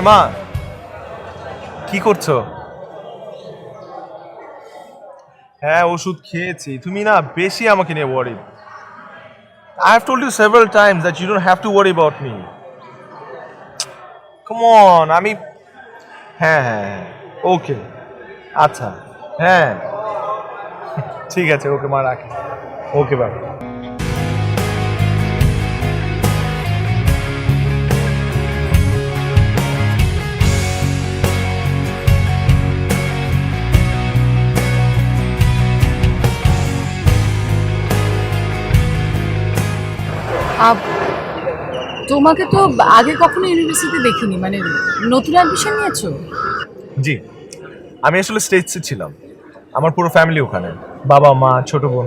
হ্যাঁ মা। কি করছ? হ্যাঁ ওষুধ খেয়েছি। তুমি না বেশি আমাকে নিয়ে worry I have told you several times that you don't have to worry about me come on আমি হ্যাঁ হ্যাঁ হ্যাঁ ওকে আচ্ছা হ্যাঁ। ঠিক আছে, ওকে, মা, রাখি। ওকে বাই তোমাকে তো আগে কখনো ইউনিভার্সিটি দেখিনি মানে নতুন অ্যাডমিশন নিয়েছো? জি। আমি আসলে স্টেটসে ছিলাম। আমার পুরো ফ্যামিলি ওখানে। বাবা মা ছোট বোন।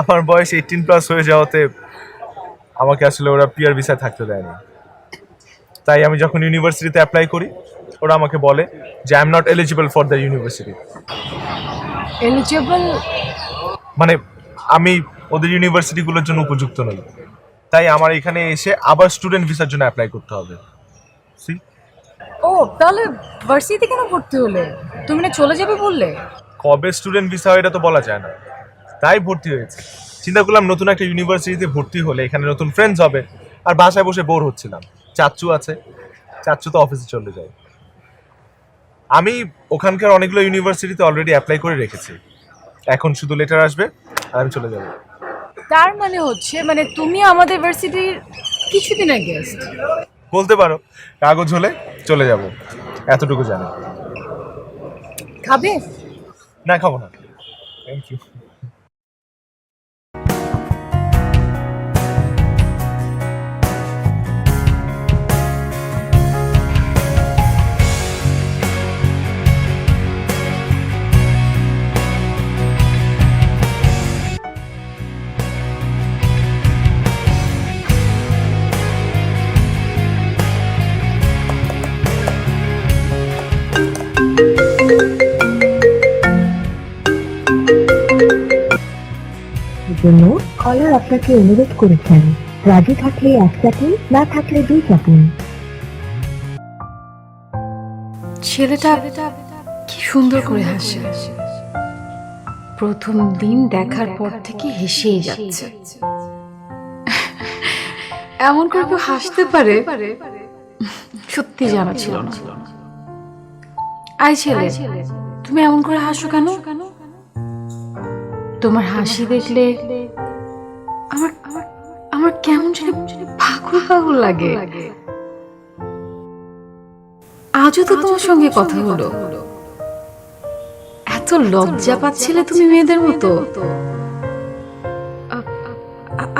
আমার বয়স এইটিন প্লাস হয়ে যাওয়াতে আমাকে আসলে ওরা পিয়ার ভিসায় থাকতে দেয়নি। তাই আমি যখন ইউনিভার্সিটিতে অ্যাপ্লাই করি ওরা আমাকে বলে যে I am not eligible for the university eligible মানে আমি ওদের ইউনিভার্সিটিগুলোর জন্য উপযুক্ত নয়। তাই আমার এখানে এসে আবার স্টুডেন্ট ভিসার জন্য অ্যাপ্লাই করতে হবে। See? ও তাহলে ভার্সিটি কেন ভর্তি হলে? তুমি না চলে যাবে বললে? কবে স্টুডেন্ট ভিসা হয় এটা তো বলা যায় না। তাই ভর্তি হয়েছে। চিন্তা করলাম নতুন একটা ইউনিভার্সিটিতে ভর্তি হলে এখানে নতুন ফ্রেন্ডস হবে। আর বাসায় বসে বোর হচ্ছিলাম। চাচ্চু আছে। চাচ্চু তো অফিসে চলে যায়। আমি ওখানকার অনেকগুলো ইউনিভার্সিটিতে অলরেডি অ্যাপ্লাই করে রেখেছি। এখন শুধু লেটার আসবে আর আমি চলে যাব। তার মানে হচ্ছে মানে তুমি আমাদের ভার্সিটির কিছুদিনের গেস্ট বলতে পারো কাগজ হলে চলে যাব এতটুকু জানি। খাবে? না খাব না। থ্যাংক ইউ আপনাকে অনুরোধ করেছেন রাজি থাকলে এক চাপুন, না থাকলে দুই চাপুন। ছেলেটা কি সুন্দর করে হাসে। প্রথম দিন দেখার পর থেকে হেসেই যাচ্ছে। এমন করে কেউ হাসতে পারে, সত্যি জানা ছিল না। আই ছেলে, তুমি এমন করে হাসো কেন? তোমার হাসি দেখলে আমার আমার আমার কেমন যেন পাগল পাগল লাগে। আজও তো তোমার সঙ্গে কথা হলো। এত লজ্জা পাচ্ছিলে তুমি মেয়েদের মতো।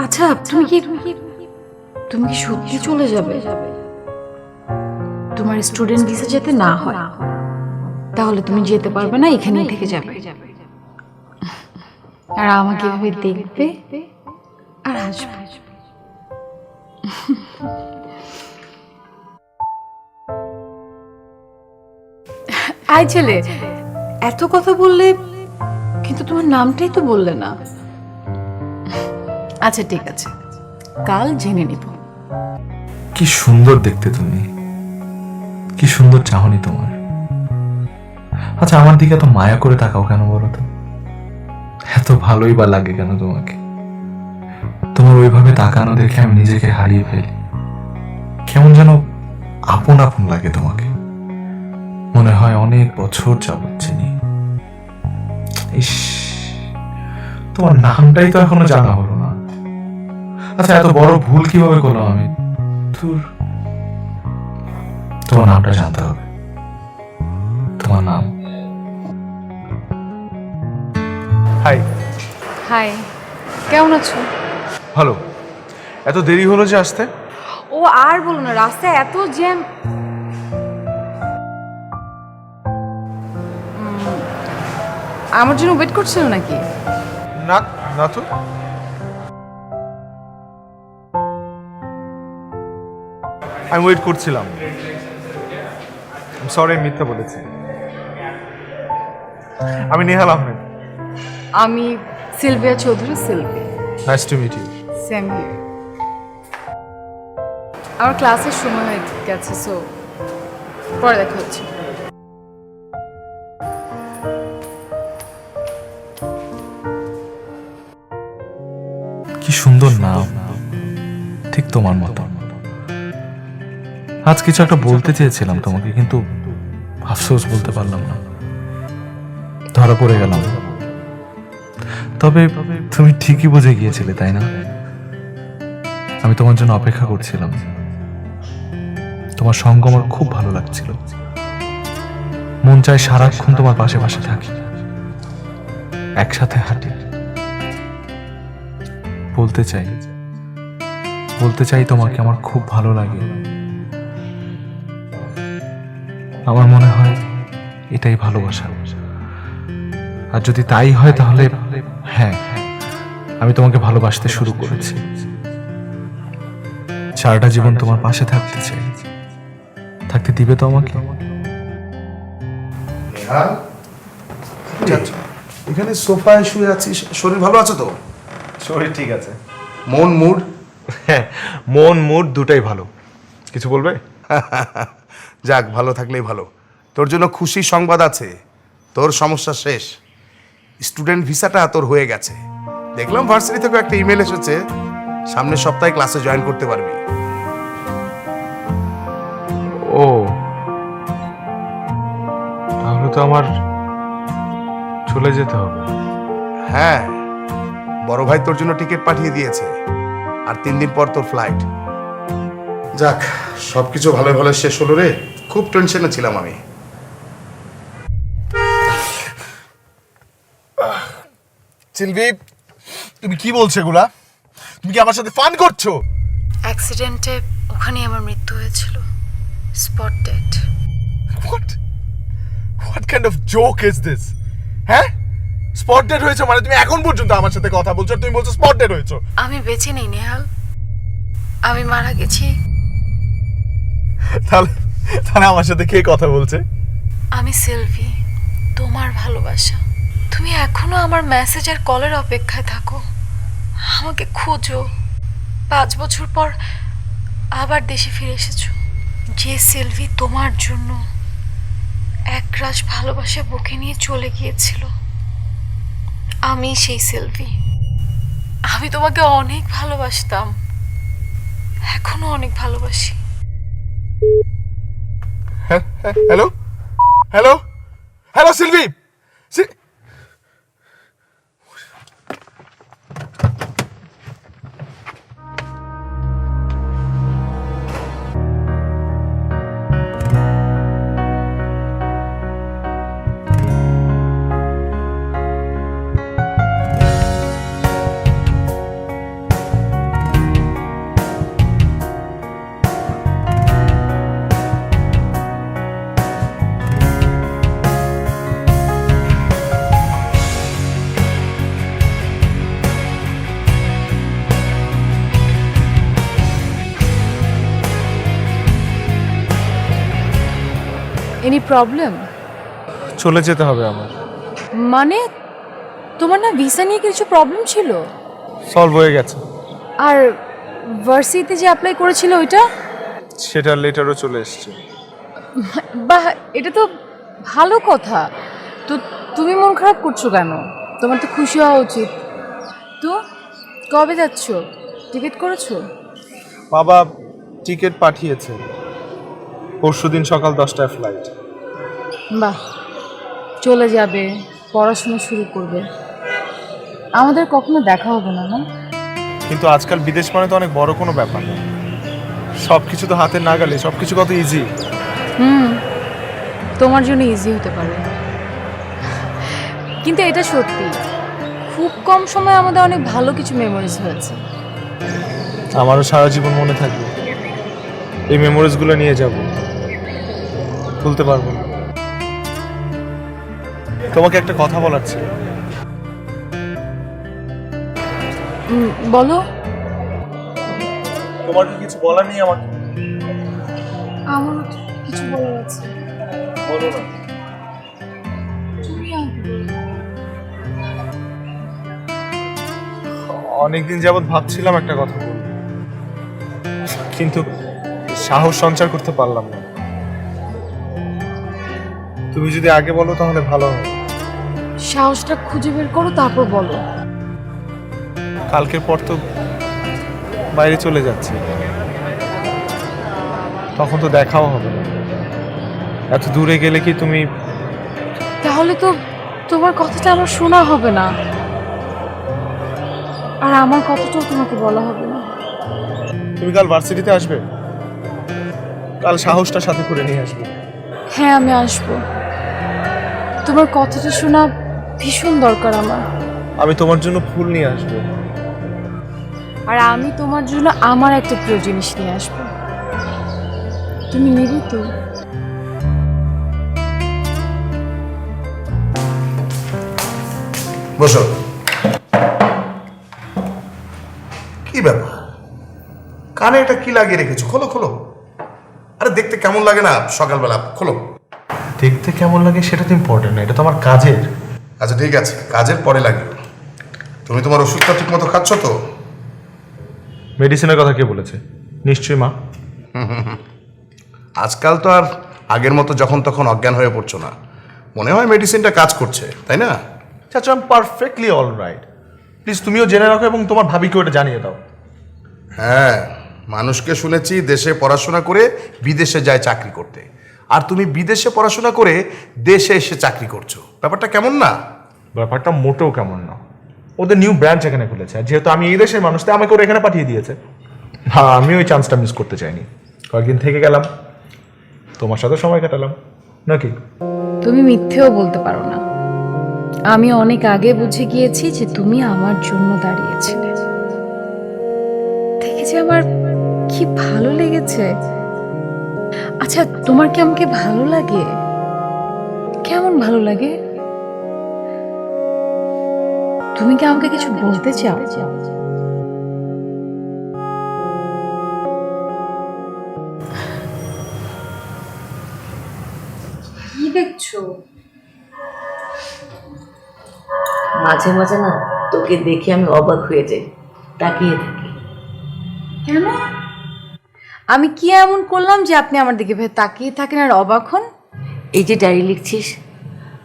আচ্ছা তুমি কি তুমি কি সত্যি চলে যাবে? তোমার স্টুডেন্ট ভিসা যেতে না হয়। তাহলে তুমি যেতে পারবে না এখানেই থেকে যাবে। আর আমাকে এভাবে দেখবে? আর আসবে। আয় ছেলে, এত কথা বললে কিন্তু তোমার নামটাই তো বললে না। আচ্ছা ঠিক আছে। কাল জেনে নিব। কি সুন্দর দেখতে তুমি। কি সুন্দর চাহনি তোমার। আচ্ছা আমার দিকে এত মায়া করে তাকাও কেন বলো তো? এত ভালোই বা লাগে কেন তোমাকে? তোমার ওইভাবে তাকানো দেখে আমি নিজেকে হারিয়ে ফেলি। কেমন যেন আপন আপন লাগে তোমাকে। মনে হয় অনেক বছর যাবত চিনি। ইস তোমার নামটাই তো এখনও জানা হলো না। আচ্ছা এত বড় ভুল কীভাবে করলাম আমি? তোর তোমার নামটা জানতে হবে। তোমার নাম? হাই। হাই। কেমন আছো? ভালো। এত দেরি হলো যে আসতে? ও আর বলো না রাস্তায় এত জ্যাম। আমার জন্য ওয়েট করছিল নাকি? না না তো। আমি ওয়েট করছিলাম। সরি মিথ্যা বলেছি। আমি নেহাল আহমেদ। আমি Sylvia Chowdhury Sylvie. Nice to meet you same here আমার ক্লাসের সময় হয়ে গেছে সো পরে দেখা হচ্ছে। কি সুন্দর নাম। ঠিক তোমার মতো। আজ কিছু একটা বলতে চেয়েছিলাম তোমাকে কিন্তু আফসোস বলতে পারলাম না। ধরা পড়ে গেলাম। তবে তুমি ঠিকই বুঝে গিয়েছিলে তাই না? আমি তোমার জন্য অপেক্ষা করছিলাম। তোমার সঙ্গ আমার খুব ভালো লাগছিল। মন চায় সারাক্ষণ তোমার পাশে পাশে থাকি। একসাথে হাঁটি। বলতে চাই বলতে চাই তোমাকে আমার খুব ভালো লাগে। আমার মনে হয় এটাই ভালোবাসা। আর যদি তাই হয় তাহলে হ্যাঁ আমি তোমাকে ভালোবাসতে শুরু করেছি। সারাটা জীবন তোমার পাশে থাকতে চাই। থাকতে দিবে তো আমাকে? এখানে সোফায় শুয়ে আছিস? শরীর ভালো আছে তো? শরীর ঠিক আছে। মন মুড? হ্যাঁ মন মুড দুটাই ভালো। কিছু বলবে? যাক ভালো থাকলেই ভালো। তোর জন্য খুশি সংবাদ আছে। তোর সমস্যা শেষ। স্টুডেন্ট ভিসাটা তোর হয়ে গেছে। দেখলাম ভার্সিটি থেকে একটা ইমেল এসেছে। সামনের সপ্তাহে ক্লাসে জয়েন করতে পারবি। ও। তাহলে তো আমার চলে যেতে হবে। হ্যাঁ বড় ভাই তোর জন্য টিকিট পাঠিয়ে দিয়েছে আর তিন দিন পর তোর ফ্লাইট যাক সবকিছু ভালো ভালো শেষ হলো রে খুব টেনশনে ছিলাম আমি। সিলভি তুমি কি বলছো এগুলা? তুমি কি আমার সাথে ফান করছ? অ্যাক্সিডেন্টে ওখানেই আমার মৃত্যু হয়েছিল। Spot dead what what kind of joke is this হ্যাঁ? স্পট ডেড হয়েছে মানে তুমি এখন পর্যন্ত আমার সাথে কথা বলছো তুমি বলছো স্পট ডেড হয়েছো। আমি বেঁচে নেই নেহাল। আমি মারা গেছি। তাহলে তাহলে আমার সাথে কে কথা বলছে? আমি সেলফি তোমার ভালোবাসা। তুমি এখনও আমার মেসেজ আর কলের অপেক্ষায় থাকো। আমাকে খোঁজো। পাঁচ বছর পর আবার দেশে ফিরে এসেছ। যে সেলভি তোমার জন্য একরাশ ভালোবাসা বুকে নিয়ে চলে গিয়েছিল, আমি সেই সেলভি। আমি তোমাকে অনেক ভালোবাসতাম, এখনও অনেক ভালোবাসি। Hello? Hello? Hello, Sylvie! Problem? চলে যেতে হবে আমার। মানে তোমার না ভিসা নিয়ে কিছু প্রবলেম ছিল? সলভ হয়ে গেছে। আর ভার্সিটিতে যে অ্যাপ্লাই করেছিল ওইটা? সেটার লেটারও চলে এসেছে। বাহ এটা তো ভালো কথা। তো তুমি মন খারাপ করছ কেন? তোমার তো খুশি হওয়া উচিত। তো কবে যাচ্ছ? টিকিট করেছ? বাবা টিকিট পাঠিয়েছে। পরশুদিন সকাল দশটায় ফ্লাইট বাহ চলে যাবে পড়াশোনা শুরু করবে। আমাদের কখনো দেখা হবে না না? কিন্তু আজকাল বিদেশ মানে তো অনেক বড় কোনো ব্যাপার। না সব কিছু তো হাতে না গেলে সব কিছু কত ইজি হুম তোমার জন্য ইজি হতে পারে। কিন্তু এটা সত্যি খুব কম সময়ে আমাদের অনেক ভালো কিছু মেমোরিজ হয়েছে। আমারও সারা জীবন মনে থাকবে। এই মেমোরিজগুলো নিয়ে যাব। ভুলতে পারব না। তোমাকে একটা কথা বলার ছিল। বলো। তোমার কি কিছু বলার নেই আমাকে? আমার কিছু বলার আছে। বলো না। অনেকদিন যাবৎ ভাবছিলাম একটা কথা বলব। কিন্তু সাহস সঞ্চার করতে পারলাম না। তুমি যদি আগে বলো তাহলে ভালো হবে সাহসটা খুঁজে বের করো তারপর বলো। কালকের পর তো বাইরে চলে যাচ্ছে। তখন তো দেখাও হবে না। এত দূরে গেলে কি তুমি তাহলে তো তোমার কথাটা আমার শোনা হবে না। আর আমার কথাটাও তোমাকে বলা হবে না। তুমি কাল ভার্সিটিতে আসবে? কাল সাহসটা সাথে করে নিয়ে আসবে। হ্যাঁ আমি আসব। তোমার কথাটা শোনা ভীষণ দরকার আমার। আমি তোমার জন্য ফুল নিয়ে আসব। আর আমি তোমার জন্য আমার একটা প্রিয় জিনিস নিয়ে আসব। তুমি নেবে তো? বসো। কি ব্যাপার? কানে এটা কি লাগিয়ে রেখেছো? খোলো খোলো। আরে দেখতে কেমন লাগে না? সকালবেলা খোলো। দেখতে কেমন লাগে সেটা তো ইম্পর্টেন্ট না এটা তো আমার কাজের। আচ্ছা ঠিক আছে কাজের পরে লাগিও তুমি তোমার ওষুধটা ঠিক মতো খাচ্ছ তো? মেডিসিনের কথা কে বলেছে? নিশ্চয়ই মা। আজকাল তো আর আগের মতো যখন তখন অজ্ঞান হয়ে পড়ছো না। মনে হয় মেডিসিনটা কাজ করছে তাই না? চাচা I'm perfectly all right please তুমিও জেনে রাখো এবং তোমার ভাবিকে ওটা জানিয়ে দাও। হ্যাঁ মানুষকে শুনেছি দেশে পড়াশোনা করে বিদেশে যায় চাকরি করতে। আর তুমি বিদেশে পড়াশোনা করে দেশে এসে চাকরি করছ। ব্যাপারটা কেমন না? ব্যাপারটা মোটেও কেমন না। ওদের নিউ ব্রাঞ্চ এখানে খুলেছে। আর যেহেতু আমি এই দেশের মানুষ, তাই আমাকে ওরা এখানে পাঠিয়ে দিয়েছে। হ্যাঁ আমি ওই চান্সটা মিস করতে চাইনি। কয়েকদিন থেকে গেলাম। তোমার সাথে সময় কাটালাম। নাকি? তুমি মিথ্যেও বলতে পারো না। আমি অনেক আগে বুঝে গিয়েছি যে তুমি আমার জন্য দাঁড়িয়েছিলে। দেখেছি আমার কি ভালো লেগেছে। আচ্ছা তোমার কি আমাকে ভালো লাগে? কেমন ভালো লাগে? তুমি কি আমাকে কিছু বলতে চাও? কি দেখছ? মাঝে মাঝে না তোকে দেখে আমি অবাক হয়ে যাই তাকিয়ে থাকি। কেন? আমি কি এমন করলাম যে আপনি আমার দিকে তাকিয়ে থাকেন আর অবাক হন? এই যে ডায়েরি লিখছিস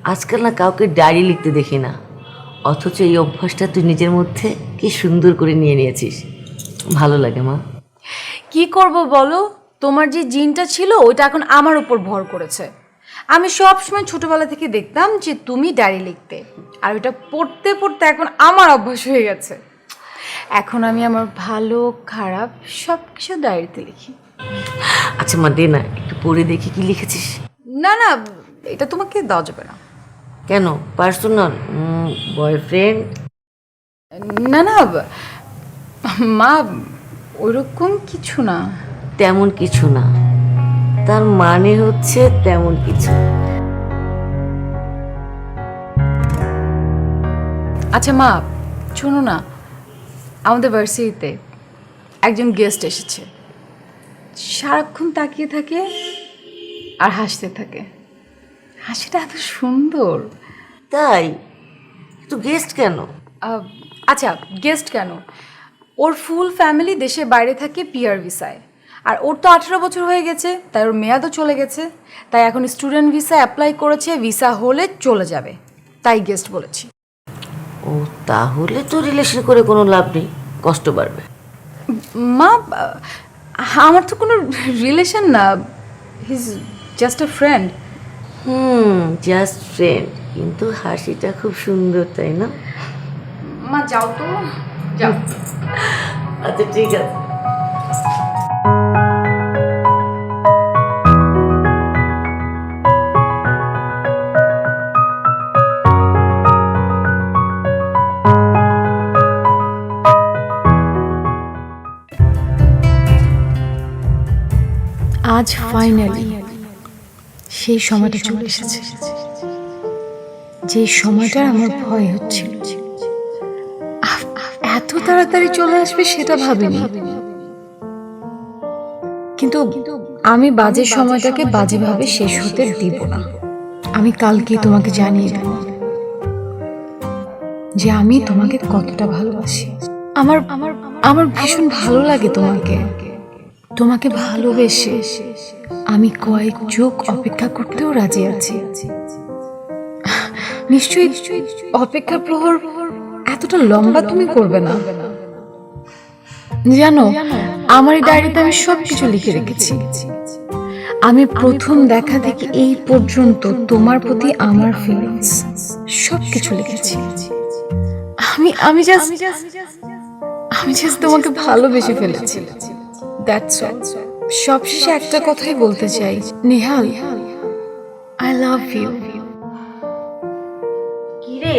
আজকাল না কাউকে ডায়েরি লিখতে দেখি না। অথচ এই অভ্যাসটা তুই নিজের মধ্যে কি সুন্দর করে নিয়ে নিয়েছিস। ভালো লাগে মা। কি করব বলো? তোমার যে জিনটা ছিল ওইটা এখন আমার উপর ভর করেছে। আমি সব সময় ছোটবেলা থেকে দেখতাম যে তুমি ডায়েরি লিখতে আর ওটা পড়তে পড়তে এখন আমার অভ্যাস হয়ে গেছে। এখন আমি আমার ভালো খারাপ সব কিছু ডায়েরিতে লিখি। আচ্ছা মা দে না একটু পড়ে দেখি কি লিখেছিস। না না এটা তোমাকে দেওয়া যাবে না। কেন? পার্সোনাল? বয়ফ্রেন্ড? না না মা ওরকম কিছু না। তেমন কিছু না। তার মানে হচ্ছে তেমন কিছু। আচ্ছা মা শোনো না আমাদের ভার্সিটিতে একজন গেস্ট এসেছে। সারাক্ষণ তাকিয়ে থাকে আর হাসতে থাকে। হাসিটা এত সুন্দর। তাই? তো গেস্ট কেন? আহ, আচ্ছা গেস্ট কেন? ওর ফুল ফ্যামিলি দেশের বাইরে থাকে পিআর ভিসায় আর ওর তো আঠেরো বছর হয়ে গেছে তাই ওর মেয়াদও চলে গেছে। তাই এখন স্টুডেন্ট ভিসা অ্যাপ্লাই করেছে ভিসা হলে চলে যাবে। তাই গেস্ট বলেছি। ও তাহলে তো রিলেশন করে কোনো লাভ নেই কষ্ট বাড়বে। মা আহ, আমার তো কোনো রিলেশন না he's just a friend hmm just friend কিন্তু হাসিটা খুব সুন্দর তাই না? মা যাও তো। যাও। আচ্ছা ঠিক আছে। আজ ফাইনালি সেই সময়টা চলে এসেছে। যে সময়টা আমার ভয় হচ্ছিল এত তাড়াতাড়ি চলে আসবে সেটা ভাবিনি। কিন্তু আমি বাজে সময়টাকে বাজেভাবে শেষ হতে দিব না। আমি কালকে তোমাকে জানিয়ে দেব যে আমি তোমাকে কতটা ভালোবাসি। আমার আমার আমার ভীষণ ভালো লাগে তোমাকে। তোমাকে ভালোবেসে আমি কয়েক যুগ অপেক্ষা করতেও রাজি আছি। নিশ্চয়ই অপেক্ষা প্রহর এতটা লম্বা তুমি করবে না। জানো, আমার এই ডায়েরিতে আমি সব কিছু লিখে রেখেছি। আমি প্রথম দেখা থেকে এই পর্যন্ত তোমার প্রতি আমার ফিলিংস সব কিছু লিখেছি। আমি আমি জাস্ট আমি জাস্ট তোমাকে ভালোবেসে ফেলেছি। দ্যাটস অল সবশেষে একটা কথাই বলতে চাই। নেহাল আই লাভ ইউ কি রে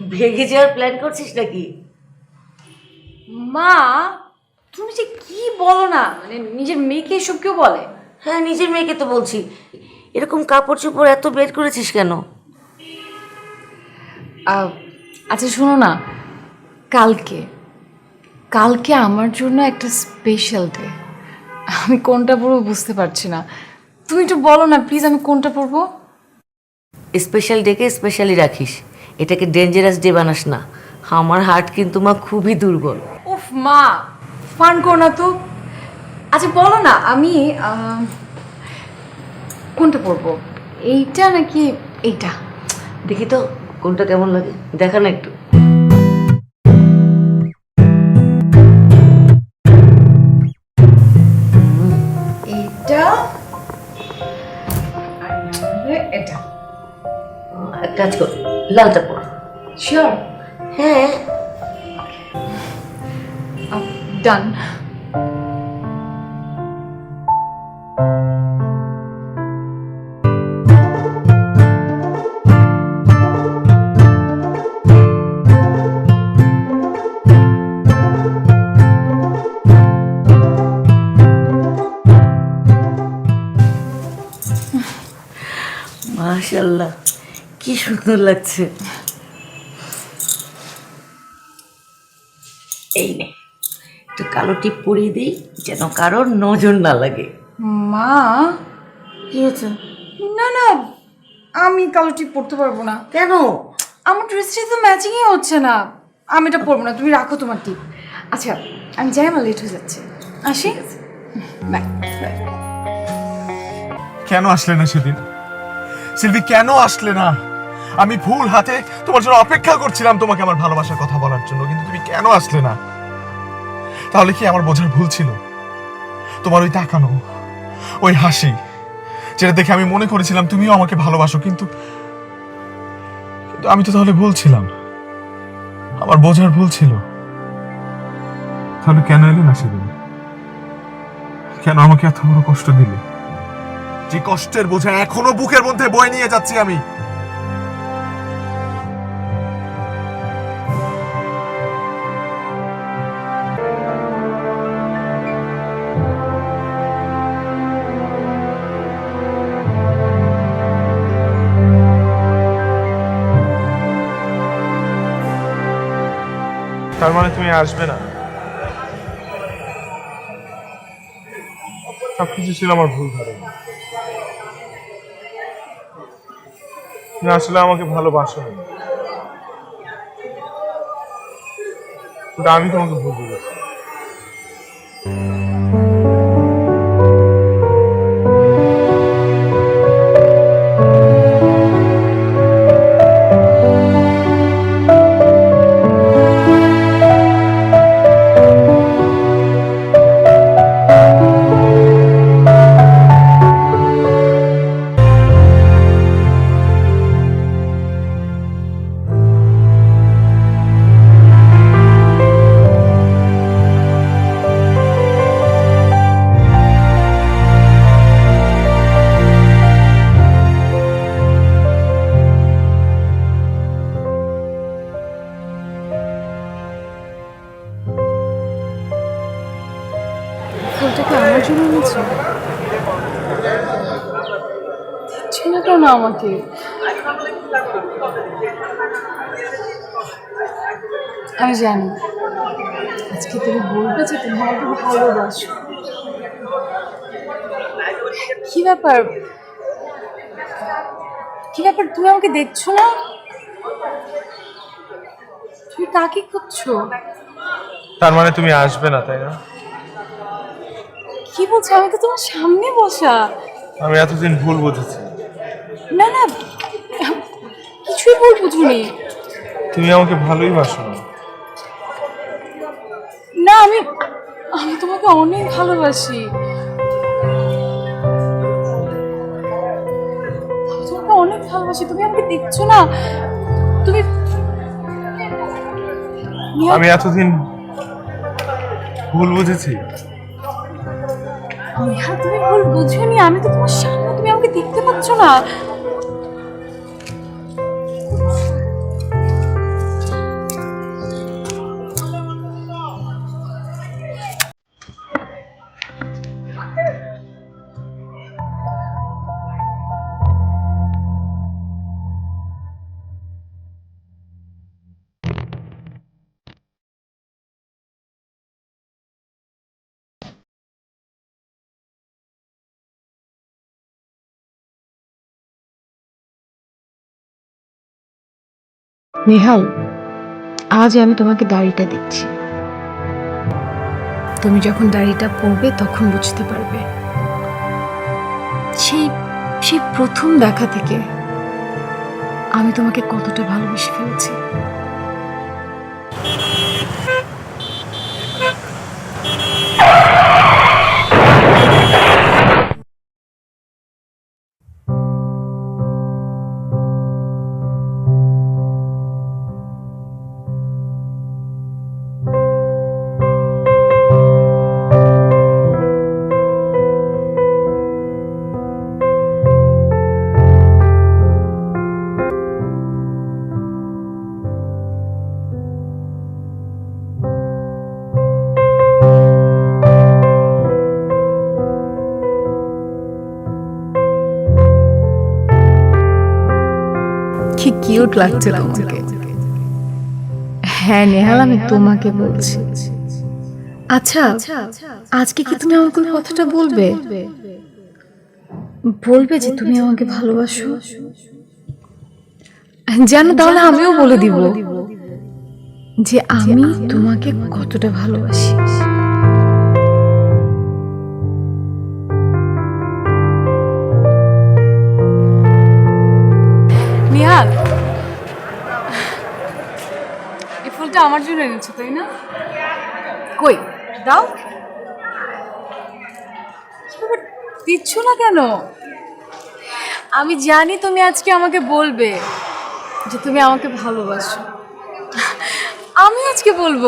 ভেগে যাওয়ার প্ল্যান করছিস নাকি? মা তুমি যে কি বলো না? মানে নিজের মেয়েকে এসব কেউ বলে? হ্যাঁ নিজের মেয়েকে তো বলছি। এরকম কাপড় চোপড় এত বের করেছিস কেন? আচ্ছা শোনো না। কালকে কালকে আমার জন্য একটা স্পেশাল ডে আমি কোনটা পড়ব বুঝতে পারছি না। তুমি একটু বলো না প্লিজ আমি কোনটা পড়ব স্পেশাল ডেকে স্পেশালি রাখিস। এটাকে ডেঞ্জারাস ডে বানাস না। আমার হার্ট কিন্তু মা খুবই দুর্বল। উফ মা ফান করো না তো। আচ্ছা বলো না আমি কোনটা পড়ব এইটা নাকি এইটা? দেখি তো কোনটা কেমন লাগে। দেখা না একটু। কাজ কর লালটা পর। শিওর হ্যাঁ। ডান মাশাল্লাহ কি সুন্দর লাগছে। এই নে একটু কালো টিপ পরিয়ে দিই যেন কারোর নজর না লাগে। মা? কি হয়েছে? না না আমি কালো টিপ পরতে পারব না। কেন? আমার ড্রেসটা তো ম্যাচিংই হচ্ছে না। আমি এটা পরবো না তুমি রাখো তোমার টিপ। আচ্ছা আমি যাই আমার লেট হয়ে যাচ্ছে। আসি? Bye bye. কেন আসলে না সেদিন? সিলভি কেন আসলে না? আমি ফুল হাতে তোমার জন্য অপেক্ষা করছিলাম তোমাকে আমার ভালোবাসার কথা বলার জন্য, কিন্তু তুমি কেন আসলে না? তাহলে কি আমার বোঝার ভুল ছিল? তোমার ওই তাকানো, ওই হাসি, যেটা দেখে আমি মনে করেছিলাম তুমিও আমাকে ভালোবাসো কিন্তু আমি তো তাহলে ভুল ছিলাম। আমার বোঝার ভুল ছিল। তাহলে কেন এলে না সেদিন? কেন আমাকে এত বড় কষ্ট দিলে? যে কষ্টের বোঝা এখনও বুকের মধ্যে বয়ে নিয়ে যাচ্ছি আমি। তার মানে তুমি আসবে না। সবকিছু ছিল আমার ভুল ধারণা। তুমি আসলে আমাকে ভালোবাসো না আমি তোমাকে ভুল বুঝেছি। জন্য না আমাকে? আমি জানি। আজকে তুমি বলবে যে তুমি আমাকে ভালোবাসো। কি ব্যাপার? কি ব্যাপার? তুমি আমাকে দেখছ না? তুমি কাকে খুঁজছো? তার মানে তুমি আসবে না, তাই না? কি বলছো? আমি তো তোমার সামনে বসা। আমি এতদিন ভুল বুঝেছি। না না কিছুই ভুল বুঝুনি। তুমি আমাকে ভালোই বাসো না। না আমি আমি তোমাকে অনেক ভালোবাসি। তোমাকে অনেক ভালোবাসি। তুমি আমাকে দেখছ না? তুমি আমি এতদিন ভুল বুঝেছি। নিহাল, তুমি ভুল বুঝোনি আমি তো তোমার সামনে তুমি আমাকে দেখতে পাচ্ছ না। নেহাল আজ আমি তোমাকে দাড়িটা দিচ্ছি। তুমি যখন দাড়িটা পরবে তখন বুঝতে পারবে। সেই সেই প্রথম দেখা থেকে আমি তোমাকে কতটা ভালোবেসে ফেলেছি। লাগছে তোমাকে। হ্যাঁ নেহাল আমি তোমাকে বলছি। আচ্ছা আজকে কি তুমি আমাকে কথাটা বলবে? বলবে যে তুমি আমাকে ভালোবাসো? জানো তাহলে আমিও বলে দিব। যে আমি তোমাকে কতটা ভালোবাসি। নিহাল আমার জন্য এনেছো, তাই না? কই, দাও। দিচ্ছ না কেন? আমি জানি তুমি আজকে আমাকে বলবে যে তুমি আমাকে ভালোবাসো। আমি আজকে বলব,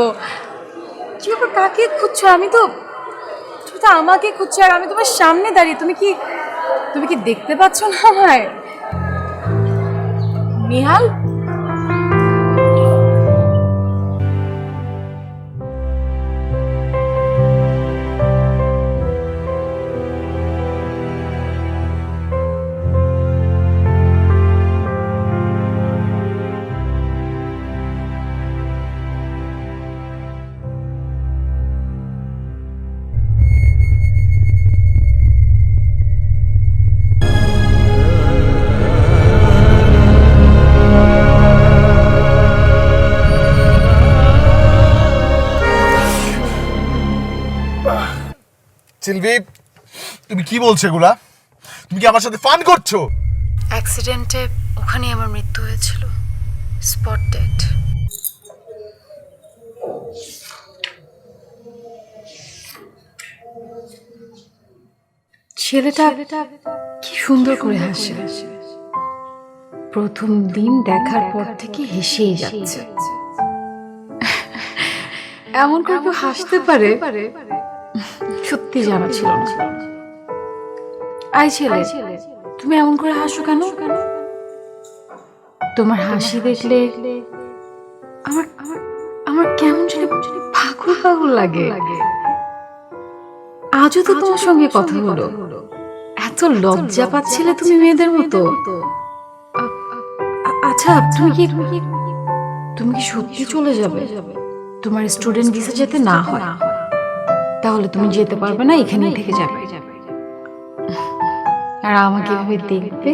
কি ব্যাপার, কাকে খুঁজছো? আমি তো, তুমি তো আমাকে খুঁজছো আর আমি তোমার সামনে দাঁড়িয়ে, তুমি কি তুমি কি দেখতে পাচ্ছ না আমায়? নিহাল? সিলভি তুমি কি বলছো এগুলা? তুমি কি আমার সাথে ফান করছ? অ্যাক্সিডেন্টে ওখানেই আমার মৃত্যু হয়েছিল স্পট ডেট ছেলেটা কি সুন্দর করে হাসে। প্রথম দিন দেখার পর থেকে হেসেই যাচ্ছে। এমন করে হাসতে পারে? সত্যি জানা ছিল? না আই ছেলে তুমি এমন করে হাসো কেন? তোমার হাসি দেখলে আমার আমার আমার কেমন যেন পাগল পাগল লাগে। আজও তো তোমার সঙ্গে কথা হলো। এত লজ্জা পাচ্ছিলে তুমি মেয়েদের মতো। আ- আ- আচ্ছা তুমি কি তুমি কি সত্যি চলে যাবে? তোমার স্টুডেন্ট ভিসা যেতে না হয়। তাহলে তুমি যেতে পারবে না এখানেই থেকে যাবে। আর আমাকে এভাবে দেখবে?